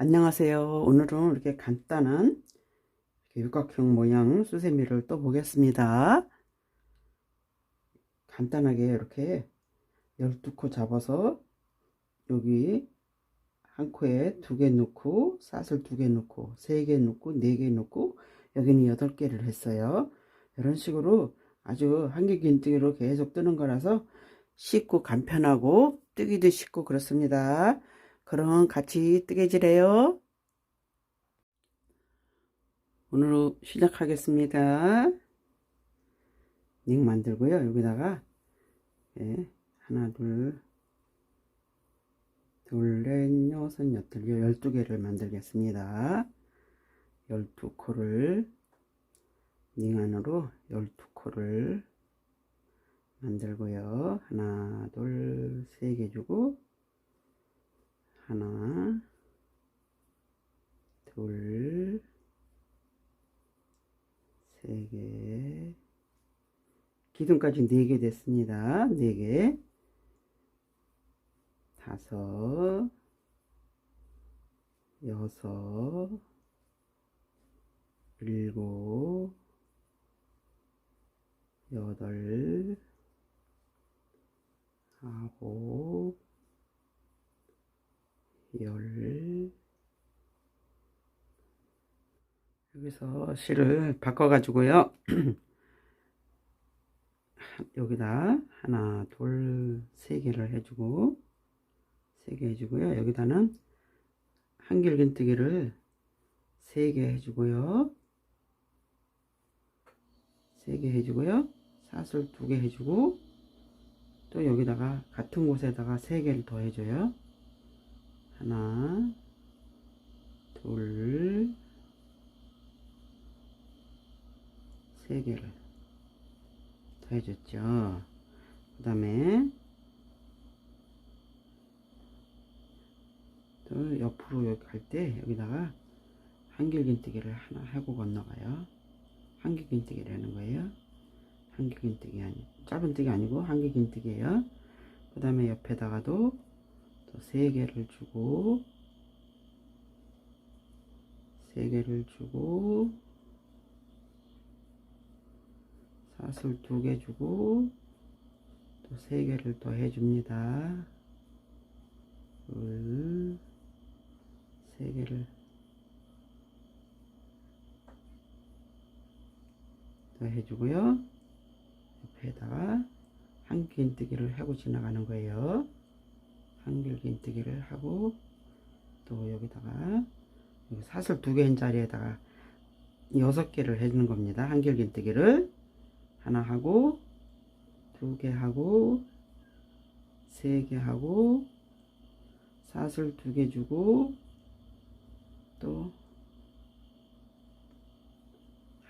안녕하세요. 오늘은 이렇게 간단한 육각형 모양 수세미를 또 보겠습니다. 간단하게 이렇게 12코 잡아서 여기 한 코에 두 개 넣고 사슬 두개 넣고 세 개 넣고 네 개 넣고 여기는 여덟 개를 했어요. 이런 식으로 아주 한길긴뜨기로 계속 뜨는 거라서 쉽고 간편하고 뜨기도 쉽고 그렇습니다. 그럼 같이 뜨개질해요. 오늘 시작하겠습니다. 링 만들고요. 여기다가 예, 하나, 둘, 둘, 넷, 여섯, 여덟, 열두 개를 만들겠습니다. 열두 코를 링 안으로 열두 코를 만들고요. 하나, 둘, 세 개 주고 하나, 둘, 세 개, 기둥까지 네 개 됐습니다. 네 개, 다섯, 여섯, 일곱, 여덟, 아홉, 열 여기서 실을 바꿔 가지고요. 여기다 하나 둘 세 개를 해주고 세 개 해주고요. 여기다는 한길긴뜨기를 세 개 해주고요. 세 개 해주고요. 사슬 두 개 해주고 또 여기다가 같은 곳에다가 세 개를 더 해줘요. 하나, 둘, 세 개를 더 해줬죠. 그 다음에 또 옆으로 여기 갈 때 여기다가 한길긴뜨기를 하나 하고 건너가요. 한길긴뜨기를 하는 거예요. 한길긴뜨기 아니 짧은 뜨기 아니고 한길긴뜨기예요. 그 다음에 옆에다가도 또 세 개를 주고 세 개를 주고 사슬 두 개 주고 또 세 개를 더 해줍니다. 둘, 세 개를 더 해주고요. 옆에다가 한길뜨기를 하고 지나가는 거예요. 한길 긴뜨기를 하고 또 여기다가 여기 사슬 두 개인 자리에다가 여섯 개를 해주는 겁니다. 한길 긴뜨기를 하나 하고 두 개 하고 세 개 하고 사슬 두 개 주고 또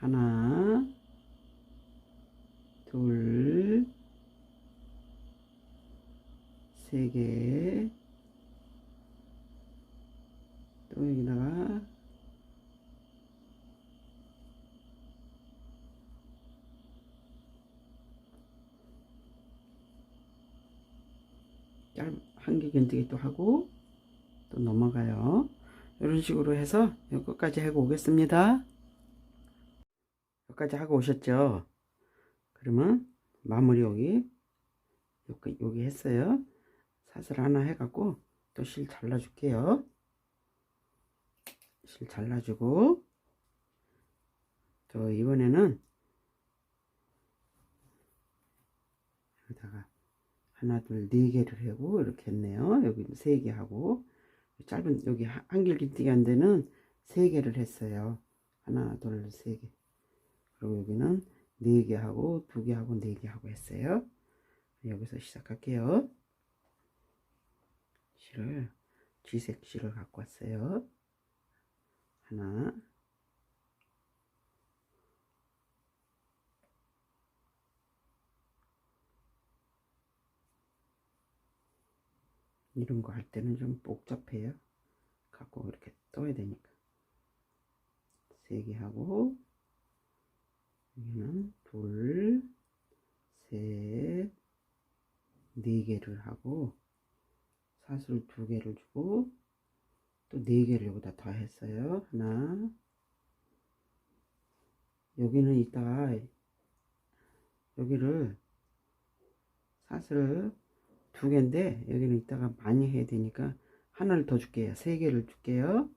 하나 둘 세 개, 또 여기다가 한개 견디기 또 하고 또 넘어가요. 이런 식으로 해서 여기까지 하고 오겠습니다. 여기까지 하고 오셨죠? 그러면 마무리 여기 여기, 여기 했어요. 사슬 하나 해갖고 또 실 잘라줄게요. 실 잘라주고 또 이번에는 여기다가 하나 둘 네 개를 하고 이렇게 했네요. 여기 세 개 하고 짧은 여기 한길긴뜨기 한 데는 세 개를 했어요. 하나 둘 세 개. 그리고 여기는 네 개 하고 두 개 하고 네 개 하고 했어요. 여기서 시작할게요. 실을 쥐색 실을 갖고 왔어요. 하나 이런 거 할 때는 좀 복잡해요. 갖고 이렇게 떠야 되니까 세 개 하고 여기는 둘, 셋, 네 개를 하고 사슬 두 개를 주고 또 네 개를 여기다 더 했어요. 하나. 여기는 이따가 여기를 사슬을 두 개인데 여기는 이따가 많이 해야 되니까 하나를 더 줄게요. 세 개를 줄게요.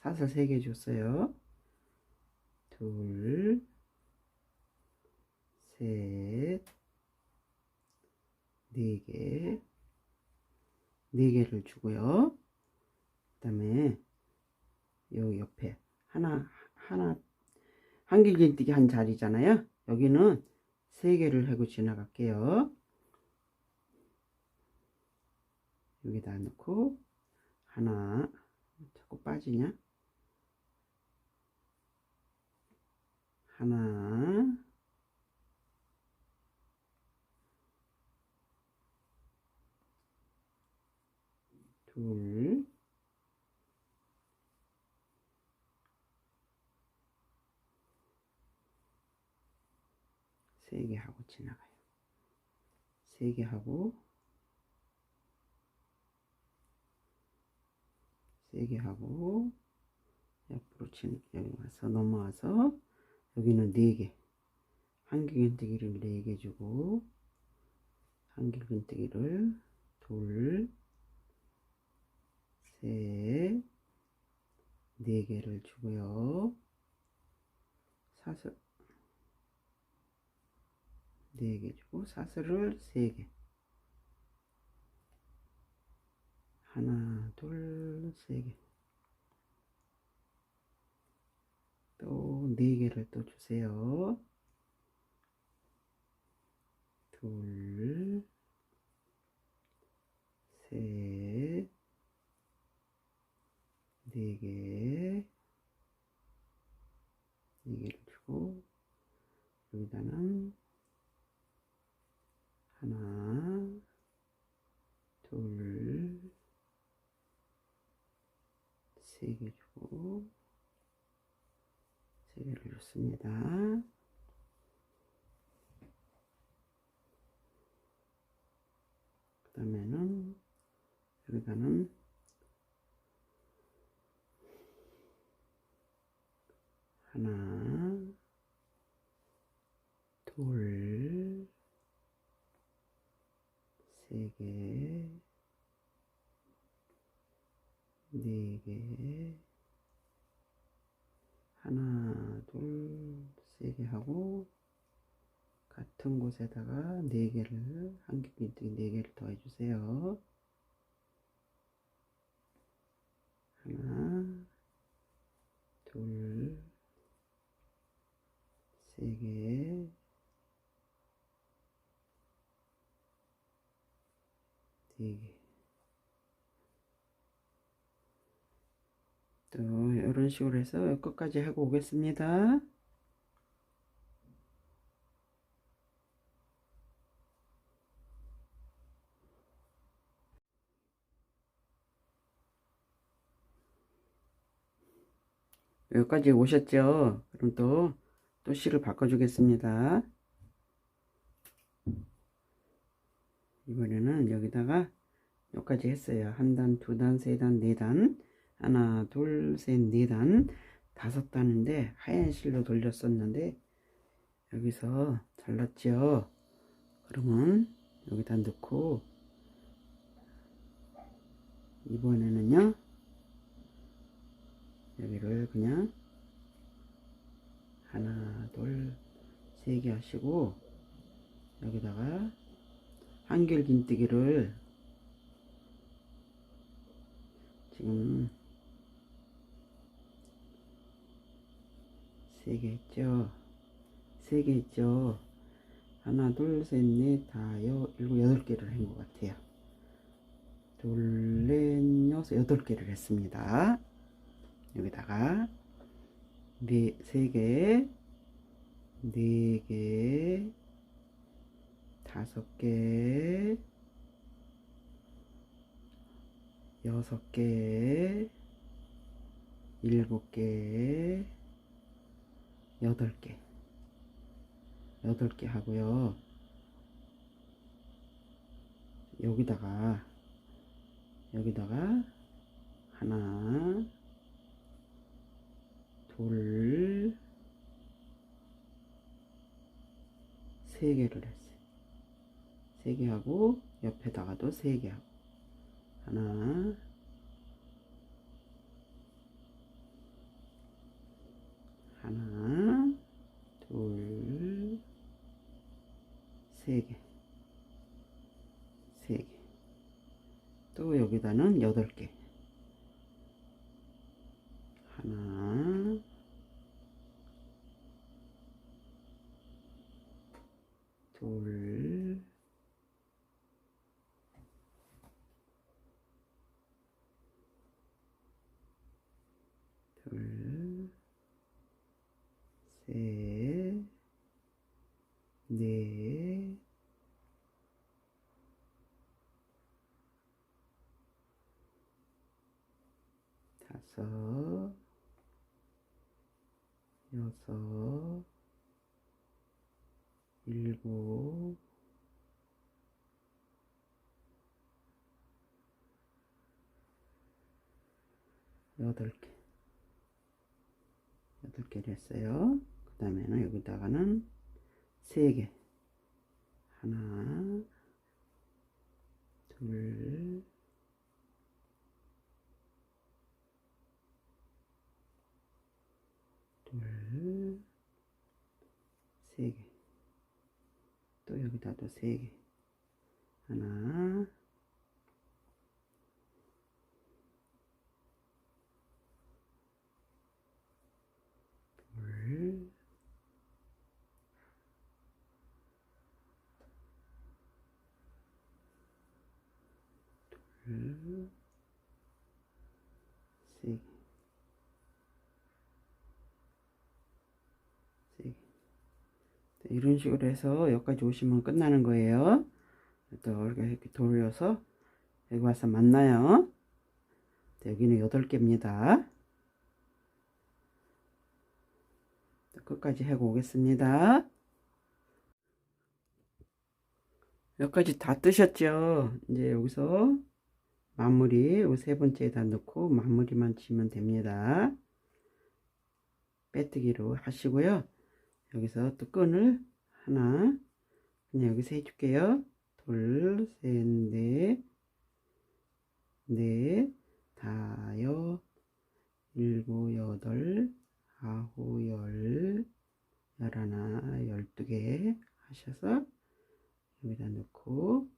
사슬 세 개 줬어요. 둘, 셋, 네 개, 네 개를 주고요. 그 다음에 여기 옆에 하나, 하나, 한길긴뜨기 한 자리잖아요. 여기는 세 개를 하고 지나갈게요. 여기다 넣고 하나 자꾸 빠지냐? 하나 둘 세 개 하고 지나가요. 세 개 하고 세개 하고 옆으로 친 여기 와서 넘어와서 여기는 네 개. 한길근뜨기를 네개 주고 한길근뜨기를 둘, 셋, 네 개를 주고요. 사슬 네개 주고 사슬을 세 개. 하나, 둘, 세 개. 또 네 개를 또 주세요. 둘, 셋, 네 개, 네 개를 주고 여기다는 하나, 둘, 세개 주고 세 개를 줬습니다. 그 다음에는 여기다는 하나, 둘, 세 개, 네 개, 하나, 둘, 세 개 하고 같은 곳에다가 네 개를 한길긴뜨기 네 개를 더 해주세요. 하나, 둘, 세 개, 네 개. 또 이런 식으로 해서 끝까지 하고 오겠습니다. 여기까지 오셨죠? 그럼 또, 또 실을 바꿔주겠습니다. 이번에는 여기다가 여기까지 했어요. 한 단, 두 단, 세 단, 네 단. 하나, 둘, 셋, 네 단. 다섯 단인데 하얀 실로 돌렸었는데 여기서 잘랐죠? 그러면 여기다 넣고 이번에는요 여기를 그냥 하나 둘 세 개 하시고 여기다가 한길 긴뜨기를 지금 세개 했죠? 세개 했죠? 하나 둘 셋 넷 다여 일곱 여덟 개를 한 것 같아요. 둘 넷 여섯 여덟 개를 했습니다. 여기다가 네, 세 개, 네 개, 다섯 개, 여섯 개, 일곱 개, 8개. 8개 하고요. 여기다가 여기다가 하나 둘 세 개를 했어요. 세 개 하고 옆에다가도 세 개 하고. 하나 하나 둘 세 개. 세 개. 또 여기다는 여덟 개. 하나 둘, 둘, 셋, 넷, 다섯, 여섯, 일곱, 여덟 개. 여덟 개를 했어요. 그 다음에는 여기다가는 세 개. 하나, 둘, 둘, 세 개. 또 여기다도 세 개. 하나, 둘, 둘, 세 개. 세 개. 네, 이런 식으로 해서 여기까지 오시면 끝나는 거예요. 또 이렇게, 돌려서 여기 와서 만나요. 네, 여기는 8개입니다. 끝까지 하고 오겠습니다. 여기까지 다 뜨셨죠? 이제 여기서 마무리 요세 번째에다 넣고 마무리만 지면 됩니다. 빼뜨기로 하시고요. 여기서 또 끈을 하나 그냥 여기서 해줄게요. 둘, 셋, 넷, 넷, 다섯, 일곱, 여덟, 아홉, 열, 열하나, 열두 개 하셔서 여기다 넣고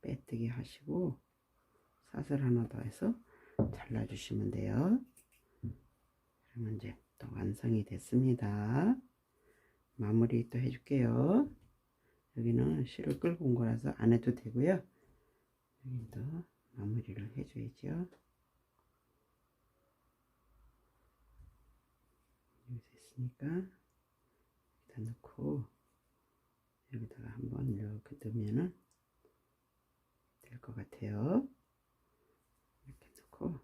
빼뜨기 하시고 사슬 하나 더 해서 잘라주시면 돼요. 그러면 이제 또 완성이 됐습니다. 마무리 또 해줄게요. 여기는 실을 끌고 온 거라서 안 해도 되고요. 여기도 마무리를 해줘야죠. 여기 됐으니까 여기다 넣고 여기다가 한번 이렇게 넣으면은 될 것 같아요. 넣고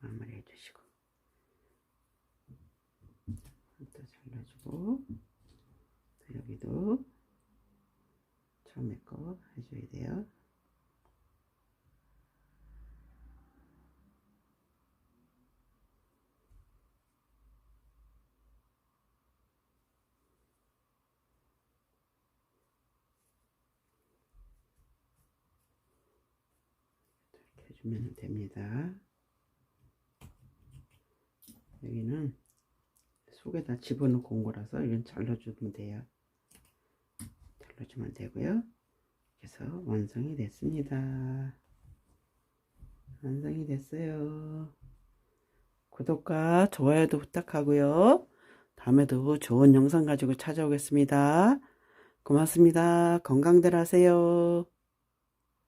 마무리 해주시고 또 잘라주고 또 여기도 처음에 거 해줘야 돼요. 이렇게 해주면 됩니다. 여기는 속에다 집어넣고 온 거라서 이건 잘라주면 돼요. 잘라주면 되고요. 그래서 완성이 됐습니다. 완성이 됐어요. 구독과 좋아요도 부탁하고요. 다음에도 좋은 영상 가지고 찾아오겠습니다. 고맙습니다. 건강들 하세요.